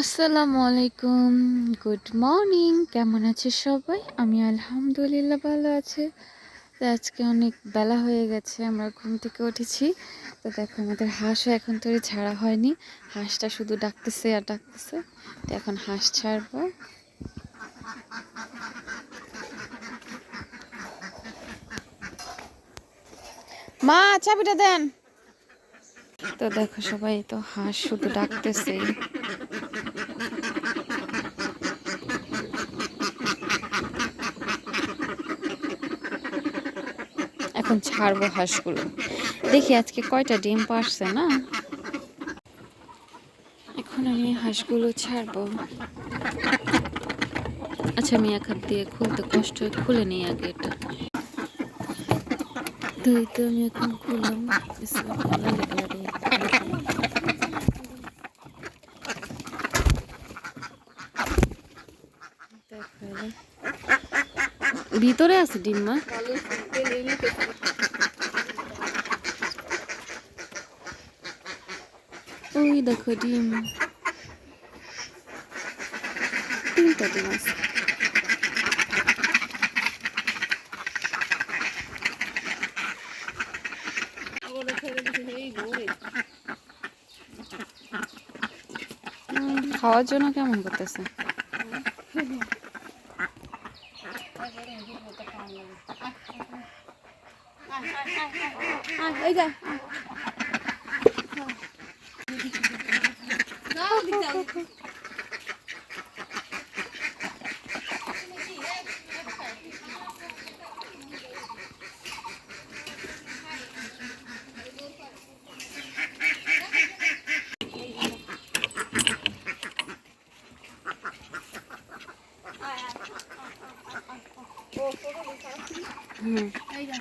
আসসালামু আলাইকুম। Good morning. কেমন আছে সবাই? আমি আলহামদুলিল্লাহ ভালো আছি। তো আজকে অনেক বেলা হয়ে গেছে, আমরা ঘুম থেকে উঠেছি। তো দেখো, আমাদের হাঁসও এখন তৈরি ছাড়া হয়নি। হাঁসটা শুধু ডাকতেছে আর ডাকতেছে। তো এখন হাঁস ছাড়বো। মা, চাবিটা দেন। তো দেখো সবাই তো হাঁস শুধু ডাকতেছে। এখন ছাড়বো হাঁসগুলো। দেখি আজকে কয়টা ডিম পারছে না? এখন আমি হাঁসগুলো ছাড়বো। আচ্ছা আমি এক হাত দিয়ে খুলতে কষ্ট খুলে নিই আগে এটা। তো এই তো আমি এখন এবার। ভিতরে আছে ডিম, মা? ওই দেখো ডিম। তিনটা ডিম আছে হুম, খাওয়ার জন্য কেমন করতেছে? এই যা হুম এই যা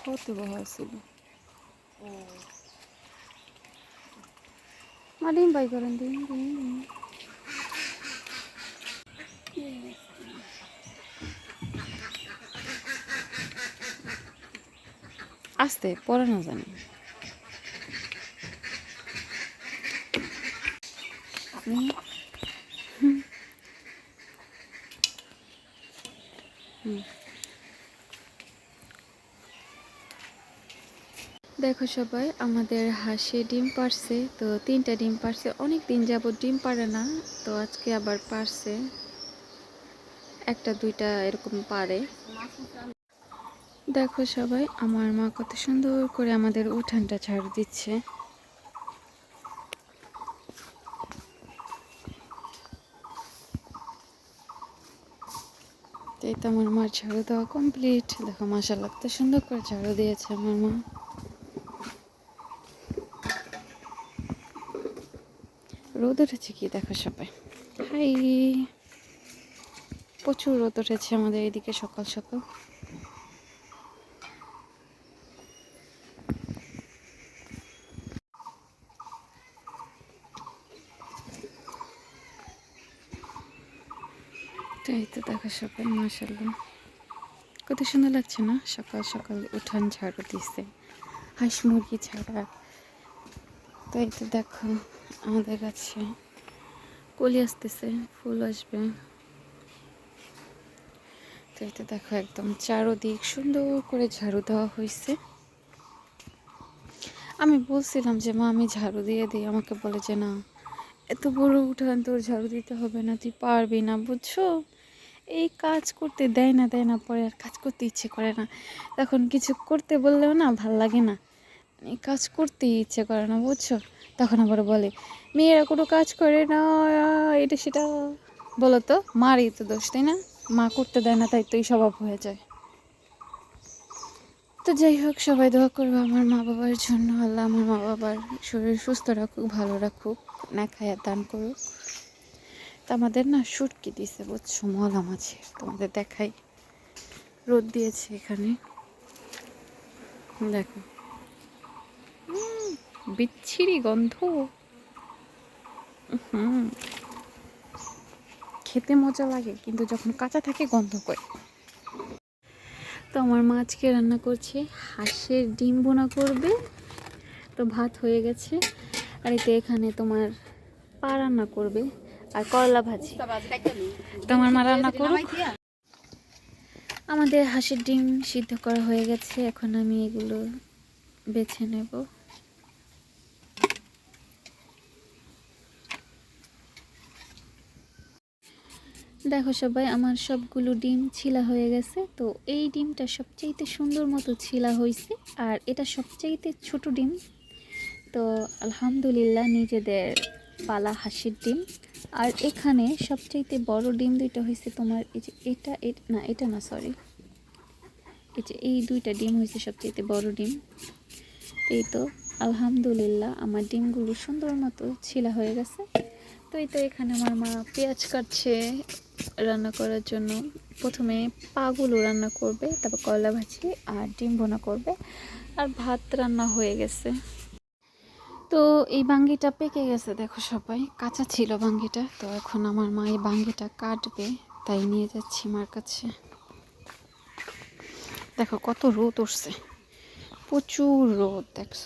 কত বড় ছিল মা ডিম বাই করেন ডিম ডিম আস্তে পরে না জানি হুম। হুম। দেখো সবাই, আমাদের হাঁসে ডিম পারছে, তো তিনটা ডিম পারছে। অনেক দিন যাবত ডিম পারে না, তো আজকে আবার পারছে। একটা, দুইটা এরকম পারে। দেখো সবাই, আমার মা কত সুন্দর করে আমাদের উঠানটা ছাড় দিচ্ছে। তো এই তো আমার মার ঝাড়ু দেওয়া কমপ্লিট দেখো মাসাল্লাহ কত সুন্দর করে ঝাড়ু দিয়েছে আমার মা। রোদ উঠেছে কি? দেখো সবাই। হাই। প্রচুর রোদ উঠেছে আমাদের এদিকে সকাল সকাল। এই তো দেখো সবাই মাসাল্লাহ কত সুন্দর লাগছে না? সকাল সকাল উঠান ঝাড়ু দিচ্ছে হাঁস মুরগি ছাড়া। তো এই তো দেখো, আমাদের কাছে কলি আসতেছে, ফুল আসবে। তো এই তো দেখো, একদম চারোদিক সুন্দর করে ঝাড়ু দেওয়া হয়েছে। আমি বলছিলাম যে, মা, আমি ঝাড়ু দিয়ে দিই। আমাকে বলে যে, না, এত বড় উঠান তোর ঝাড়ু দিতে হবে না, তুই পারবি না, বুঝছ? এই কাজ করতে দেয় না দেয় না, পরে আর কাজ করতে ইচ্ছে করে না। তখন কিছু করতে বললেও না, ভালো লাগে না। এই কাজ করতে ইচ্ছে করে না, বুঝছ? তখন আবার বলে, মেয়েরা কোনো কাজ করে না, এটা সেটা। বলো তো মারই তো দোষ, তাই না? মা করতে দেয় না, তাই তো এই স্বভাব হয়ে যায়। তো যাই হোক, সবাই দোয়া করব আমার মা বাবার জন্য, আল্লাহ আমার মা বাবার শরীর সুস্থ রাখুক, ভালো রাখুক না খায়া দান করুক। তা আমাদের না সুটকি দিছে, বুঝছ মলা মাছে তোমাদের দেখাই। রোদ দিয়েছে এখানে। দেখো। বিচ্ছিরি গন্ধ। হুম খেতে মজা লাগে, কিন্তু যখন কাঁচা থাকে গন্ধ করে। তো আমার মা আজকে রান্না করছে, হাঁসের ডিম বোনা করবে। তো ভাত হয়ে গেছে। আর এতে এখানে তোমার পা রান্না করবে আর করলা ভাজি। তোমার মা রান্না করুক। আমাদের হাঁসের ডিম সিদ্ধ করা হয়ে গেছে, এখন আমি এগুলো বেছে নেব। দেখো সবাই, আমার সবগুলো ডিম ছিলা হয়ে গেছে। তো এই ডিমটা সবচাইতে সুন্দর মতো ছিলা হয়েছে আর এটা সবচাইতে ছোট ডিম। তো আলহামদুলিল্লাহ নিজেদের পালা হাসির ডিম। আর এখানে সবচাইতে বড় ডিম দুইটা হয়েছে তোমার, এই যে এটা না এটা না সরি এই যে এই দুইটা ডিম হয়েছে সবচাইতে বড় ডিম। এই তো, আলহামদুলিল্লাহ আমার ডিমগুলো সুন্দর মতো ছিলা হয়ে গেছে। তো এই তো এখানে আমার মা পেঁয়াজ কাটছে রান্না করার জন্য প্রথমে পাগুলো রান্না করবে, তারপর কয়লা ভাজি আর ডিম ভোনা করবে আর ভাত রান্না হয়ে গেছে। তো এই বাঙ্গিটা পেকে গেছে, দেখো সবাই। কাঁচা ছিল বাঙ্গিটা, তো এখন আমার মা এই বাঙ্গিটা কাটবে, তাই নিয়ে যাচ্ছি মার কাছে। দেখো কত রোদ উঠছে, প্রচুর রোদ, দেখছ?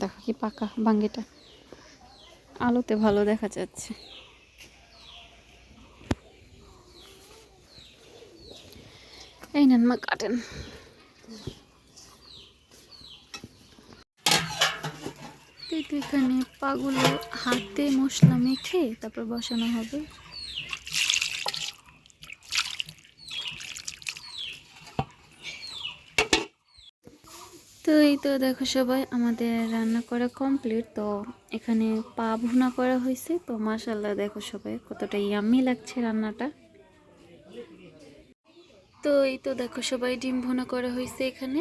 দেখো কি পাকা বাঙ্গিটা। আলোতে ভালো দেখা যাচ্ছে। এই নেন মা কাটেন তো এখানে পাগুলো হাতে মশলা মেখে তারপর বসানো হবে তো এই তো দেখো সবাই আমাদের রান্না করা কমপ্লিট তো এখানে পা ভুনা করা হয়েছে তো মাশাল্লাহ দেখো সবাই কতটা ইয়াম্মি লাগছে রান্নাটা তো এই তো দেখো সবাই ডিম ভোনা করা হয়েছে এখানে।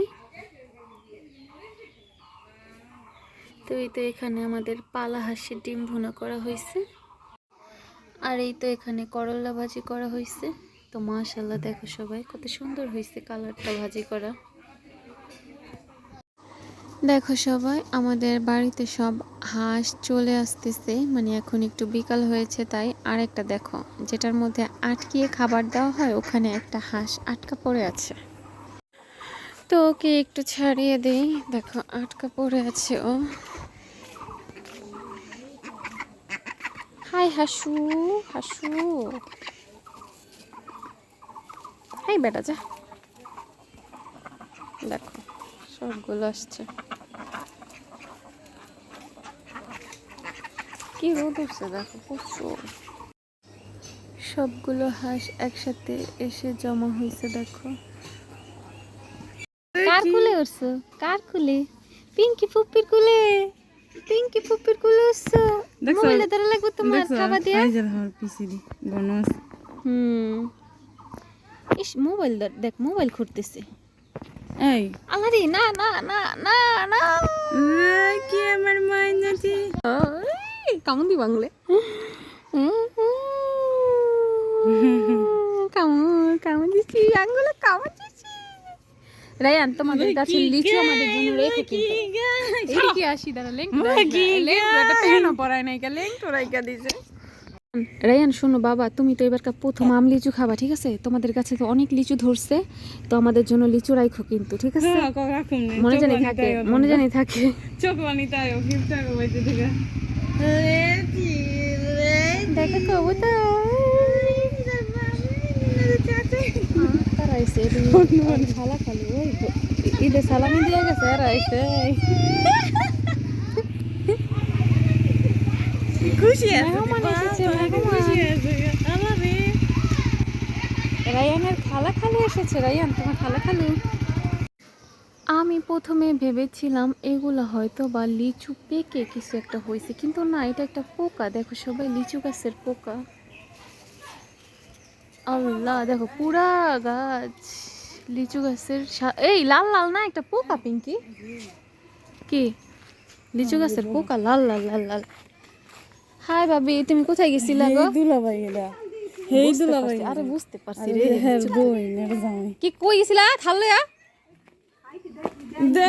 তো এই তো এখানে আমাদের পালা হাঁসের ডিম ভুনা করা হয়েছে। আর এই তো এখানে করল্লা ভাজি করা হয়েছে। তো মাশাল্লাহ দেখো সবাই, কত সুন্দর হয়েছে কালারটা ভাজি করা। দেখো সবাই, আমাদের বাড়িতে সব হাঁস চলে আসতেছে। মানে এখন একটু বিকাল হয়েছে তাই আরেকটা দেখো, যেটার মধ্যে আটকিয়ে খাবার দেওয়া হয়, ওখানে একটা হাঁস আটকা পড়ে আছে। তো ওকে একটু ছাড়িয়ে দেই। দেখো, আটকা পড়ে আছে ও। হাই, হাসু হাসু। হাই, বেটা, যা। দেখো, সবগুলো আসছে। কি রোদ উঠছে দেখো প্রচুর। সবগুলো হাঁস একসাথে এসে জমা হয়েছে দেখো। কার কুলে উঠছো? কার কুলে? পিঙ্কি ফুপির কুলে? পিঙ্কি ফুপির কুলে উঠছো? দেখছ? মোবাইলে ধরে লাগবে তোমার খাবার দিয়া? আইজাল হওয়ার পিছিয়ে বনস হুম। ইস মোবাইল দেখ মোবাইল ঘুরতেছে এই। আলারে না না না না না। কি আমার মাইনাটি? এই, দি বাংলে দিচ্ছি আঙ্গুলে দিচ্ছি রায়ান তোমাদের কাছে লিচু আমাদের জন্য রেখে কিন্তু। এদিকে আসি দাঁড়া লেঙ্ক পেন পড়ায় তোরাইকা দিছে। রায়ান শোনো বাবা তুমি তো এবার প্রথম আম লিচু খাবা ঠিক আছে? তোমাদের কাছে তো অনেক লিচু ধরছে তো আমাদের জন্য লিচু রাখো কিন্তু ঠিক আছে? হ্যাঁ মনে জানি থাকে মনে জানি থাকে। চোখ বানি তাই দেখা কবুতর। খালা খালি ওই ঈদে সালামি দিয়ে গেছে আর আইসে খুশি আছে মেহমান এসেছে, মেহমান। খুশি আছে। আমারে রায়ানের খালা খালু এসেছে রায়ান তোমার খালা খালু আমি প্রথমে ভেবেছিলাম এগুলো হয়তো বা লিচু পেকে কিছু একটা হয়েছে কিন্তু না এটা একটা পোকা। দেখো সবাই লিচু গাছের পোকা। আল্লাহ দেখো পুরা গাছ লিচু গাছের এই লাল লাল না একটা পোকা পিঙ্কি? কি? লিচু গাছের পোকা লাল লাল লাল লাল। হাই ভাবি তুমি কোথায় গেছিলা গো? দুলাভাই এটা হেই দুলাভাই আরে বুঝতে পারছি রে। কি কই গেছিলা থালে আ দেখ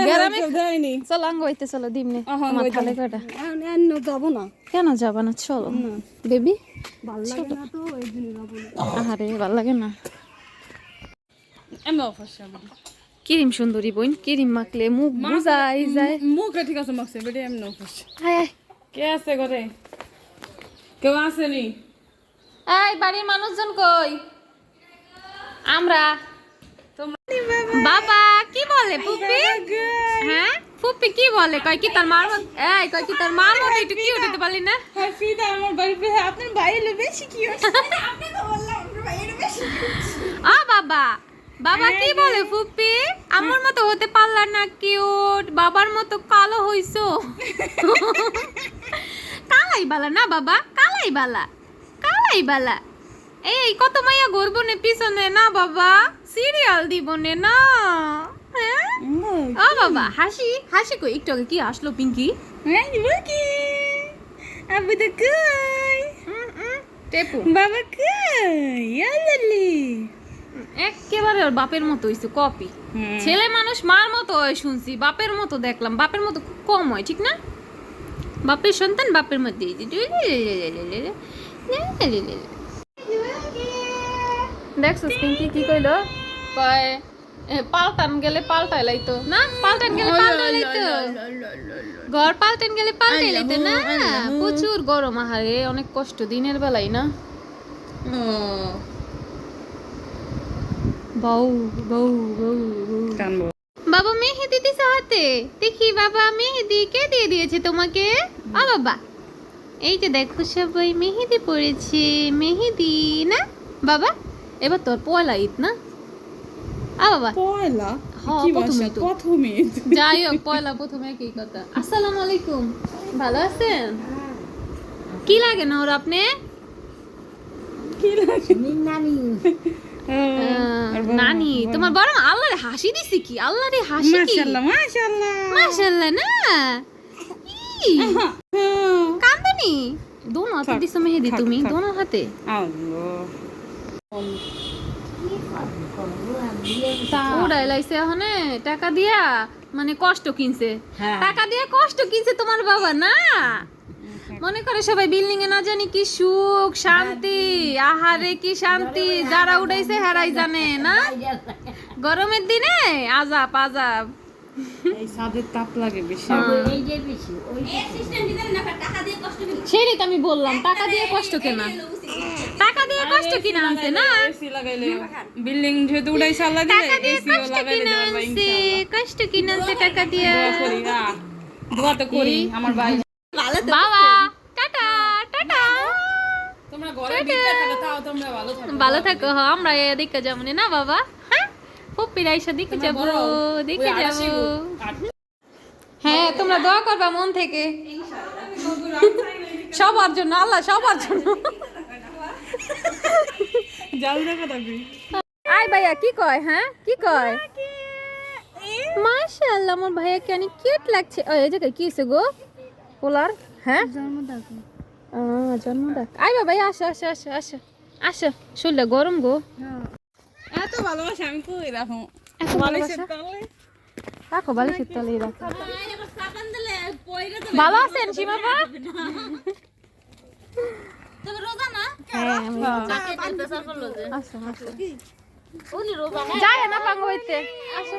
গ্রামে দেয়নি চলো আঙ্গ হইতে চলো দিমনে আহা, থালে কটা অন্য যাব না। কেন যাবা না? চলো। বেবি? ভালো লাগে না তো ওই জন্য যাব না। আহারে ভালো লাগে না। আমি অবশ্য কিরিম সুন্দরী বোন কিরিম মাখলে মুখ বুঝাই যায়। মুখ ঠিক আছে মাখছে বেটে এমনি অবশ্য হায় হায়। কে আছে ঘরে? কেউ আসেনি? এই বাড়ির মানুষজন কই? আমরা। বাবা কি বলে ফুপি? হ্যাঁ? ফুপি কি বলে? কয় কি তার মার মত এই কয় কি তার মার মত একটু পারলি না? আমার বাড়ি আপনার ভাই হলো বেশি কি আ বাবা। বাবা কি বলে ফুপি? আমার মতো হতে পারলা না কিউট বাবার মতো কালো হইছো। কালাই বালা না বাবা? কালাই বালা। কালাই বালা। এই কত মাইয়া ঘুরবো নে পিছনে না বাবা? সিরিয়াল দিব নে না। হ্যাঁ ও বাবা হাসি হাসি কই একটু আগে কি আসলো পিঙ্কি আবু তো কই টেপু বাবা কই ইয়ালালি একেবারে ওর বাপের মতো হইছে কপি ছেলে মানুষ মার মতো হয় শুনছি বাপের মতো দেখলাম বাপের মতো খুব কম হয় ঠিক না বাপের সন্তান বাপের মধ্যে দেখছ পিঙ্কি কি কইলো কয় পাল্টান গেলে পাল্টাই লাইতো। না? পাল্টান গেলে পাল্টাই লাইতো। ঘর পাল্টান গেলে পাল্টাই লাইতো না? প্রচুর গরম আহারে অনেক কষ্ট দিনের বেলায় না? বউ বউ বউ বউ। বাবা মেহেদি দিছে হাতে। দেখি বাবা মেহেদি কে দিয়ে দিয়েছে তোমাকে? ও বাবা। এই যে দেখো সবাই মেহেদি পড়েছে মেহেদি না? বাবা এবার তোর পয়লা ঈদ না? আ বাবা। পয়লা? হ্যাঁ, কি ভাষা প্রথমে যাই হোক পয়লা প্রথমে একই কথা। আসসালামু আলাইকুম। ভালো আছেন? কি লাগে না ওর আপনি? কি লাগে? নানি তোমার বরং আল্লাহর হাসি দিছি কি? আল্লাহরে হাসি কি? মাশাআল্লাহ মাশাআল্লাহ। মাশাআল্লাহ না? ই, কান্দনি? দোনো হাতে দিছো মেহেদি তুমি দোনো হাতে। আল্লাহ। উড়াই লাইছে ওখানে টাকা দিয়া মানে কষ্ট কিনছে। টাকা দিয়ে কষ্ট কিনছে তোমার বাবা না? মনে করে সবাই বিল্ডিং এ না জানি কি সুখ শান্তি আহারে কি শান্তি যারা উড়াইছে হারাই জানে না? গরমের দিনে আজাব আজাব। এই সাদের তাপ লাগে বেশি। সেটাই তো আমি বললাম টাকা দিয়ে কষ্ট কেনা। টাকা দিয়ে কষ্ট কিনা আনছে না? এসি লাগাইলে। বিল্ডিং যেহেতু উড়াই সাল্লা দিলে টাকা দিয়ে কষ্ট লাগাইলে আনছে কষ্ট কিনা আনছে টাকা দিয়ে। করি না। দোয়া তো করি আমার ভাই। বাবা টাটা টাটা। তোমরা ঘরে ভিতরে থাকো তাও তোমরা ভালো থাকো ভালো থাকো হ আমরা এদিকে যাব না বাবা? হ্যাঁ? পপ্পির আইসা দিকে যাব দিকে যাব। হ্যাঁ তোমরা দোয়া করবা মন থেকে। সবার জন্য আল্লাহ সবার জন্য। আয় ভাইয়া কি কয় হ্যাঁ? কি কয়? মাশাআল্লাহ আমার ভাইয়াকে অনেক কিউট লাগছে। ও এই জায়গায় কি হয়েছে গো? পোলার হ্যাঁ? জন্মদাগ আয় বাবা আসো আসো আসো আসো। আসো শরীরটা গরম গো। এত ভালোবাসা আমি কই রাখো এত ভালোবাসা? তলে? রাখো বালিশের তলেই রাখো। ভালো আছেন সীমাপা? হ্যাঁ আমি রোজা। যায় না? পাঙ্গো হইতে। আসো।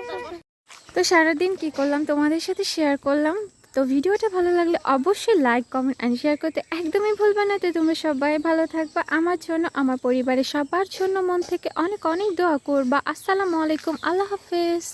তো সারাদিন কি করলাম? তোমাদের সাথে শেয়ার করলাম। তো ভিডিওটা ভালো লাগলে অবশ্যই লাইক কমেন্ট অ্যান্ড শেয়ার করতে একদমই ভুলবে না। তো তোমরা সবাই ভালো থাকবা। আমার জন্য আমার পরিবারের সবার জন্য মন থেকে অনেক অনেক দোয়া করবা। আসসালামু আলাইকুম। আল্লাহ হাফেজ।